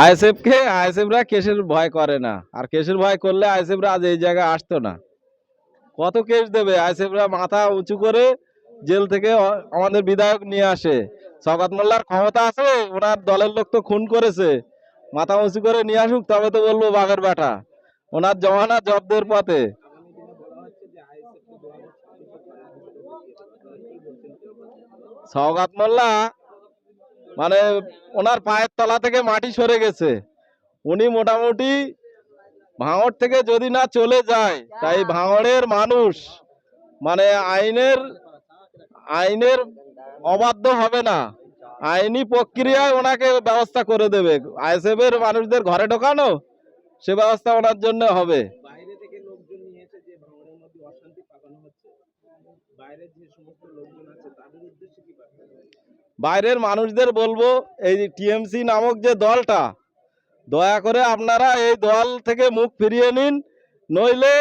আইএসএফকে আইএসএফরা কেসের ভয় করে না। আর কেসের ভয় করলে আইএসএফরা আজ এই জায়গায় আসতো না। কত কেস দেবে? আইএসএফরা মাথা উঁচু করে জেল থেকে আমাদের বিধায়ক নিয়ে আসে। সকাত মোল্লার ক্ষমতা আছে, ওনার দলের লোক তো খুন করেছে। মাথা উঁচু করে নিয়ে আসুক, তবে তো বলব বাঘের বেটা। ওনার জমানা জব্দের পথে। সওগাত মোল্লা মানে ওনার পায়ের তলা থেকে মাটি সরে গেছে। উনি মোটামুটি ভাঙড় থেকে যদি না চলে যায়, তাই ভাঙড়ের মানুষ মানে আইনের আইনের অবাধ্য হবে না। আইনি প্রক্রিয়ায় ওনাকে ব্যবস্থা করে দেবে। আইএসএফ এর মানুষদের ঘরে ঢোকানো, সে ব্যবস্থা ওনার জন্য হবে। বাইরে যে সমস্ত লোকজন আছে তাদের উদ্দেশ্যে কি বার্তা দেবেন? বাইরের মানুষদের বলব, এই টিএমসি নামক যে দলটা, দয়া করে আপনারা এই দল থেকে মুখ ফিরিয়ে নিন, নইলে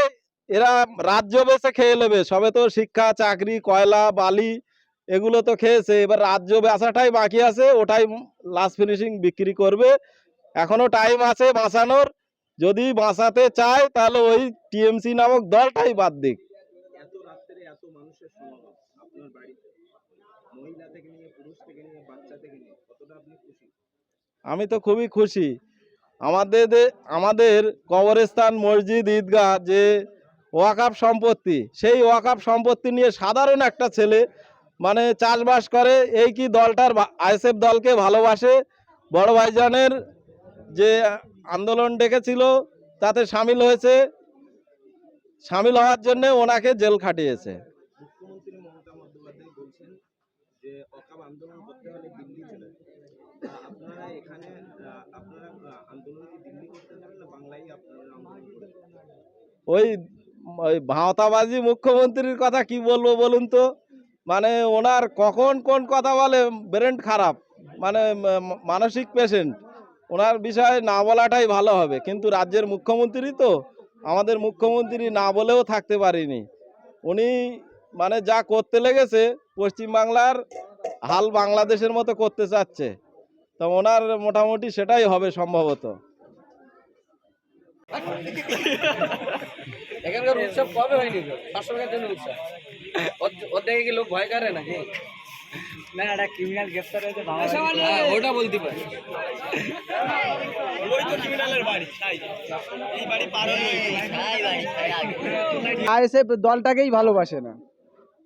এরা রাজ্য বেছে খেয়ে নেবে। সবে তো শিক্ষা, চাকরি, কয়লা, বালি, এগুলো তো খেয়েছে। এবার রাজ্য বেচাটাই বাকি আছে, ওটাই লাস্ট ফিনিশিং বিক্রি করবে। এখনও টাইম আছে বাঁচানোর। যদি বাঁচাতে চায়, তাহলে ওই টিএমসি নামক দলটাই বাদ দিক। এত রাত্রে এত মানুষের সমাগম, আপনার বাড়িতে? মহিলা থেকে নিয়ে, পুরুষ থেকে নিয়ে, বাচ্চা থেকে নিয়ে, কতটা আপনি খুশি? আমি তো খুবই খুশি। আমাদের আমাদের কবরস্থান মসজিদ ঈদগাহ যে ওয়াকাপ সম্পত্তি, সেই ওয়াকাপ সম্পত্তি নিয়ে সাধারণ একটা ছেলে মানে চাষবাস করে, এই কি দলটার আইএসএফ দলকে ভালোবাসে? বড় ভাইজানের যে আন্দোলন ডেকেছিল, তাতে সামিল হয়েছে। সামিল হওয়ার জন্য ওনাকে জেল খাটিয়েছে। যে অকাব আন্দোলন করতে হলে দিল্লি চলে আপনারা এখানে আপনারা আন্দোলন কি দিল্লি করতে যাবেন না বাংলায় আপনারা আন্দোলন ওই ওই ভাঁওতাবাজি মুখ্যমন্ত্রীর কথা কি বলব বলুন তো? মানে ওনার কখন কোন কথা বলে ব্রেন খারাপ। মানে মানসিক পেশেন্ট ওনার বিষয়ে না বলাটাই ভালো হবে। কিন্তু রাজ্যের মুখ্যমন্ত্রী তো, আমাদের মুখ্যমন্ত্রী না বলেও থাকতে পারিনি। উনি মানে যা করতে লেগেছে, পশ্চিমবাংলার হাল বাংলাদেশের মতো করতে চাচ্ছে। তো ওনার মোটামুটি সেটাই হবে সম্ভবত। এখানকার উৎসব কবে হয়নি? পাঁচশো টাকার জন্য উৎসব। ওর- ওর দেখে কি লোক ভয় করে নাকি? না একটা ক্রিমিনাল গ্রেফতার হয়েছে ওটা বলতে পারি। আইএসএফ দলটাকেই ভালোবাসে না।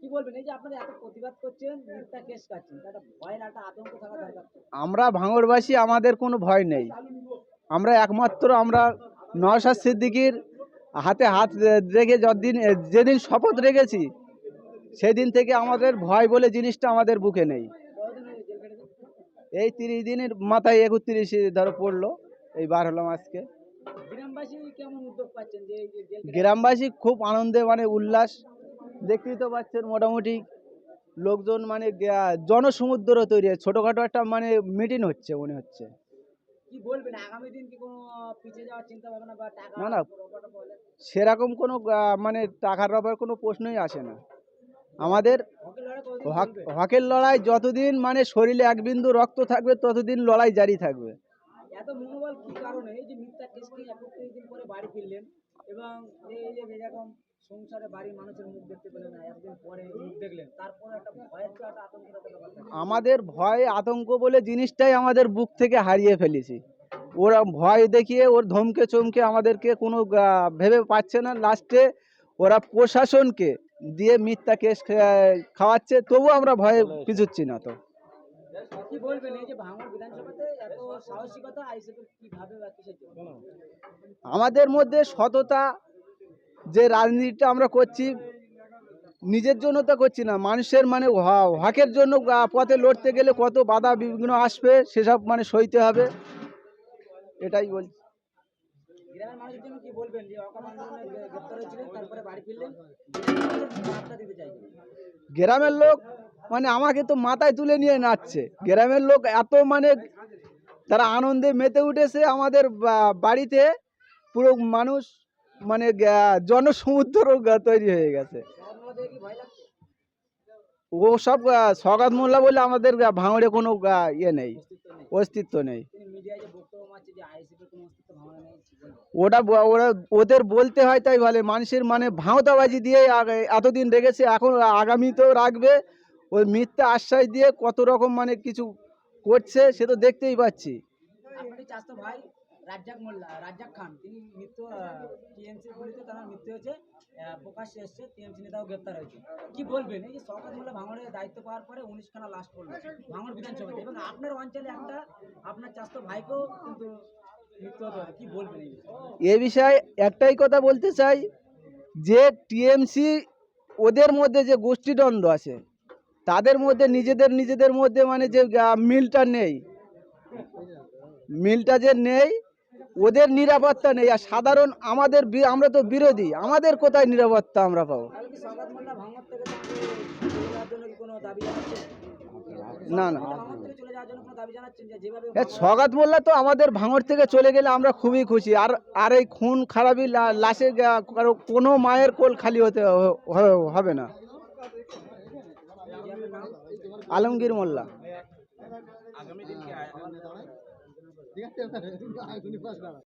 কি বলবেন? এই যে আপনারা এত প্রতিবাদ করছেন মিথ্যা কেস কাটছেন একটা ভয়ের একটা আতঙ্ক থাকা দরকার আমরা ভাঙড়বাসী আমাদের কোনো ভয় নেই। আমরা একমাত্র আমরা নওশাদ সিদ্দিকির হাতে হাত রেখে যতদিন যেদিন শপথ রেখেছি সেদিন থেকে আমাদের ভয় বলে জিনিসটা আমাদের বুকে নেই? এই তিরিশ দিনের মাথায় একত্রিশ ধরো পড়ল এই বার হলাম আজকে গ্রামবাসী খুব আনন্দে মানে উল্লাস দেখতেই তো পাচ্ছেন মোটামুটি লোকজন মানে জনসমুদ্র তৈরি হয়েছে ছোটোখাটো একটা মানে মিটিং হচ্ছে মনে হচ্ছে। কি বলবেন? আগামী দিন কি কোনো যাওয়ার চিন্তা ভাবনা বা টাকা না, না। সেরকম কোনো মানে টাকার ব্যাপার কোনো প্রশ্নই আসে না। আমাদের হকের লড়াই যতদিন মানে শরীরে এক বিন্দু রক্ত থাকবে ততদিন লড়াই জারি থাকবে। এত মনোবল কি কারণে? এই যে মিথ্যা কেসকে একত্রিশ দিন পরে বাড়ি ফিরলেন এবং এই যে এরকম সংসারে বাড়ির মানুষের মুখ দেখতে পেলেন না একদিন পরে মুখ দেখলেন। তারপরে একটা ভয়ের তো একটা আতঙ্কের একটা ব্যাপার থাকে। আমাদের ভয় আতঙ্ক বলে জিনিসটাই আমাদের বুক থেকে হারিয়ে ফেলেছি। ওরা ভয় দেখিয়ে ওর ধমকে চমকে আমাদেরকে কোনো ভেবে পাচ্ছে না। লাস্টে ওরা প্রশাসনকে দিয়ে মিথ্যা কেস খাওয়াচ্ছে তবু আমরা ভয়ে পিছুচ্ছি না তো। কি বলবেন এই যে ভাঙড় বিধানসভাতে এত সাহসিকতা আইসিএফ কীভাবে বা কিসের আমাদের মধ্যে সততা যে রাজনীতিটা আমরা করছি নিজের জন্য তো করছি না মানুষের মানে হকের জন্য পথে লড়তে গেলে কত বাধা বিঘ্ন আসবে সেসব মানে সইতে হবে এটাই বলছি। গ্রামের লোক মানে আমাকে তো মাথায় তুলে নিয়ে নাচছে। গ্রামের লোক এত মানে তারা আনন্দে মেতে উঠেছে আমাদের বাড়িতে পুরো মানুষ মানে জনসমুদ্র তৈরি হয়ে গেছে। ও সব সগাত মোল্লা বলে আমাদের ভাঙড়ে কোনো ইয়ে নেই, অস্তিত্ব নেই? ওটা ওরা, ওদের বলতে হয় তাই বলে, মানুষের মানে ভাঁওতাবাজি দিয়ে এতদিন রেখেছে এখন আগামীতেও রাখবে। ওই মিথ্যা আশ্বাস দিয়ে কত রকম মানে কিছু করছে, সে তো দেখতেই পাচ্ছি। রাজ্জাক মোল্লা, রাজ্জাক খান। তিনি মৃত্যু টিএমসি গুলিতে মৃত্যু হয়েছে প্রকাশ্যে এসছে, টিএমসি নেতাও গ্রেপ্তার হয়েছে। কি বলবেন? এই যে মোল্লা ভাঙড়ের দায়িত্ব পাওয়ার পরে ভাঙড় বিধানসভাতে। এবং আপনার অঞ্চলে একটা, আপনার চাস্তো ভাইকেও কিন্তু এ বিষয়ে একটাই কথা বলতে চাই, যে টিএমসি ওদের মধ্যে যে গোষ্ঠীদ্বন্দ্ব আছে, তাদের মধ্যে নিজেদের নিজেদের মধ্যে মানে যে মিলটা নেই। মিলটা যে নেই ওদের নিরাপত্তা নেই, আর সাধারণ আমাদের আমরা তো বিরোধী, আমাদের কোথায় নিরাপত্তা আমরা পাবো? না না। সগাত মোল্লা তো আমাদের ভাঙর থেকে চলে গেলে আমরা খুবই খুশি, আর আর এই খুন খারাপি লাশে কারও কোনো মায়ের কোল খালি হতে হবে না। আলমগীর মোল্লা। ठीक आहे. आणि फर्स्ट क्लास